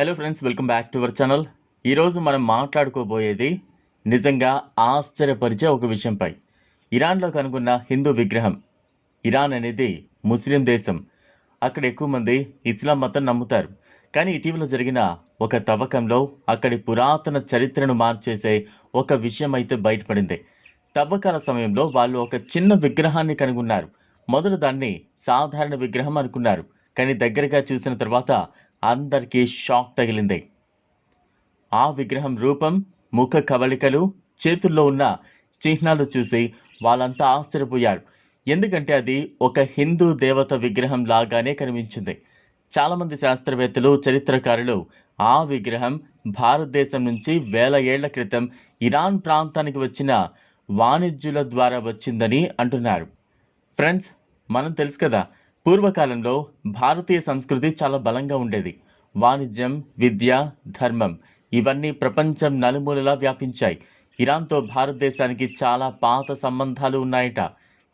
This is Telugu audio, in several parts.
Hello friends welcome back to our channel ఈరోజు మనం మాట్లాడుకోబోయేది నిజంగా ఆశ్చర్యపరిచే ఒక విషయంపై. ఇరాన్లో కనుగొన్న హిందూ విగ్రహం. ఇరాన్ అనేది ముస్లిం దేశం. అక్కడ ఎక్కువ మంది ఇస్లాం మతం నమ్ముతారు. కానీ ఇటీవల జరిగిన ఒక తవ్వకంలో అక్కడి పురాతన చరిత్రను మార్చేసే ఒక విషయం అయితే బయటపడింది. తవ్వకాల సమయంలో వాళ్ళు ఒక చిన్న విగ్రహాన్ని కనుగొన్నారు. మొదలు దాన్ని సాధారణ విగ్రహం అనుకున్నారు. కానీ దగ్గరగా చూసిన తర్వాత అందరికీ షాక్ తగిలింది. ఆ విగ్రహం రూపం ముఖ కవళికలు చేతుల్లో ఉన్న చిహ్నాలు చూసి వాళ్ళంతా ఆశ్చర్యపోయారు. ఎందుకంటే అది ఒక హిందూ దేవత విగ్రహం లాగానే కనిపించింది. చాలామంది శాస్త్రవేత్తలు చరిత్రకారులు ఆ విగ్రహం భారతదేశం నుంచి వేల ఏళ్ళ క్రితం ఇరాన్ ప్రాంతానికి వచ్చిన వాణిజ్యుల ద్వారా వచ్చిందని అంటున్నారు. ఫ్రెండ్స్ మనం తెలుసు కదా పూర్వకాలంలో భారతీయ సంస్కృతి చాలా బలంగా ఉండేది. వాణిజ్యం విద్య ధర్మం ఇవన్నీ ప్రపంచం నలుమూలలా వ్యాపించాయి. ఇరాన్తో భారతదేశానికి చాలా పాత సంబంధాలు ఉన్నాయట.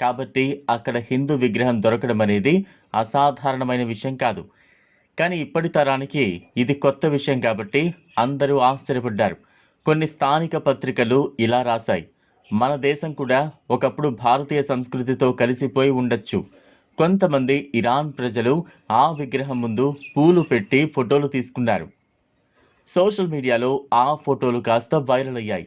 కాబట్టి అక్కడ హిందూ విగ్రహం దొరకడం అనేది అసాధారణమైన విషయం కాదు. కానీ ఇప్పటి తరానికి ఇది కొత్త విషయం కాబట్టి అందరూ ఆశ్చర్యపడ్డారు. కొన్ని స్థానిక పత్రికలు ఇలా రాశాయి. మన దేశం కూడా ఒకప్పుడు భారతీయ సంస్కృతితో కలిసిపోయి ఉండొచ్చు. కొంతమంది ఇరాన్ ప్రజలు ఆ విగ్రహం ముందు పూలు పెట్టి ఫోటోలు తీసుకున్నారు. సోషల్ మీడియాలో ఆ ఫోటోలు కాస్త వైరల్ అయ్యాయి.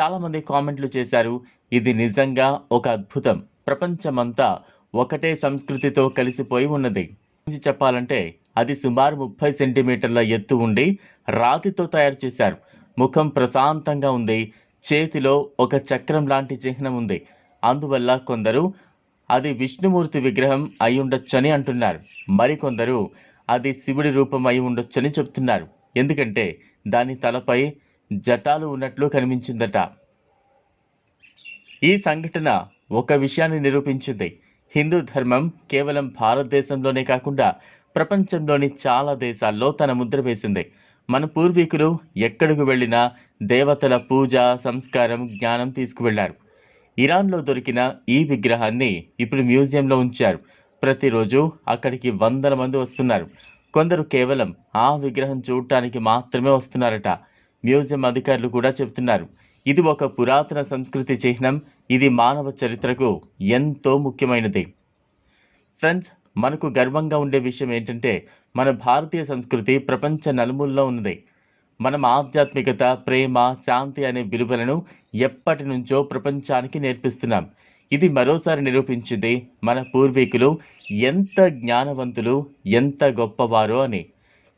చాలామంది కామెంట్లు చేశారు ఇది నిజంగా ఒక అద్భుతం. ప్రపంచమంతా ఒకటే సంస్కృతితో కలిసిపోయి ఉన్నది. గురించి చెప్పాలంటే అది సుమారు ముప్పై సెంటీమీటర్ల ఎత్తు ఉండి రాతితో తయారు చేశారు. ముఖం ప్రశాంతంగా ఉంది. చేతిలో ఒక చక్రం లాంటి చిహ్నం ఉంది. అందువల్ల కొందరు అది విష్ణుమూర్తి విగ్రహం అయి ఉండొచ్చని అంటున్నారు. మరికొందరు అది శివుడి రూపం అయి ఉండొచ్చని చెప్తున్నారు. ఎందుకంటే దాని తలపై జటాలు ఉన్నట్లు కనిపించిందట. ఈ సంఘటన ఒక విషయాన్ని నిరూపించింది. హిందూ ధర్మం కేవలం భారతదేశంలోనే కాకుండా ప్రపంచంలోని చాలా దేశాల్లో తన ముద్ర వేసింది. మన పూర్వీకులు ఎక్కడికి వెళ్ళినా దేవతల పూజ సంస్కారం జ్ఞానం తీసుకువెళ్ళారు. ఇరాన్లో దొరికిన ఈ విగ్రహాన్ని ఇప్పుడు మ్యూజియంలో ఉంచారు. ప్రతిరోజు అక్కడికి వందల మంది వస్తున్నారు. కొందరు కేవలం ఆ విగ్రహం చూడటానికి మాత్రమే వస్తున్నారట. మ్యూజియం అధికారులు కూడా చెబుతున్నారు. ఇది ఒక పురాతన సంస్కృతి చిహ్నం. ఇది మానవ చరిత్రకు ఎంతో ముఖ్యమైనది. ఫ్రెండ్స్ మనకు గర్వంగా ఉండే విషయం ఏంటంటే మన భారతీయ సంస్కృతి ప్రపంచ నలుమూలలో ఉన్నది. మనం ఆధ్యాత్మికత ప్రేమ శాంతి అనే విలువలను ఎప్పటి నుంచో ప్రపంచానికి నేర్పిస్తున్నాం. ఇది మరోసారి నిరూపించింది మన పూర్వీకులు ఎంత జ్ఞానవంతులు ఎంత గొప్పవారో అని.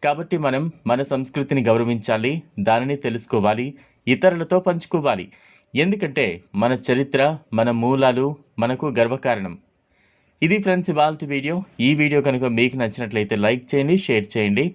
కాబట్టి మనం మన సంస్కృతిని గౌరవించాలి దానిని తెలుసుకోవాలి ఇతరులతో పంచుకోవాలి. ఎందుకంటే మన చరిత్ర మన మూలాలు మనకు గర్వకారణం. ఇది ఫ్రెండ్స్ ఇవాళ వీడియో. ఈ వీడియో కనుక మీకు నచ్చినట్లయితే లైక్ చేయండి షేర్ చేయండి.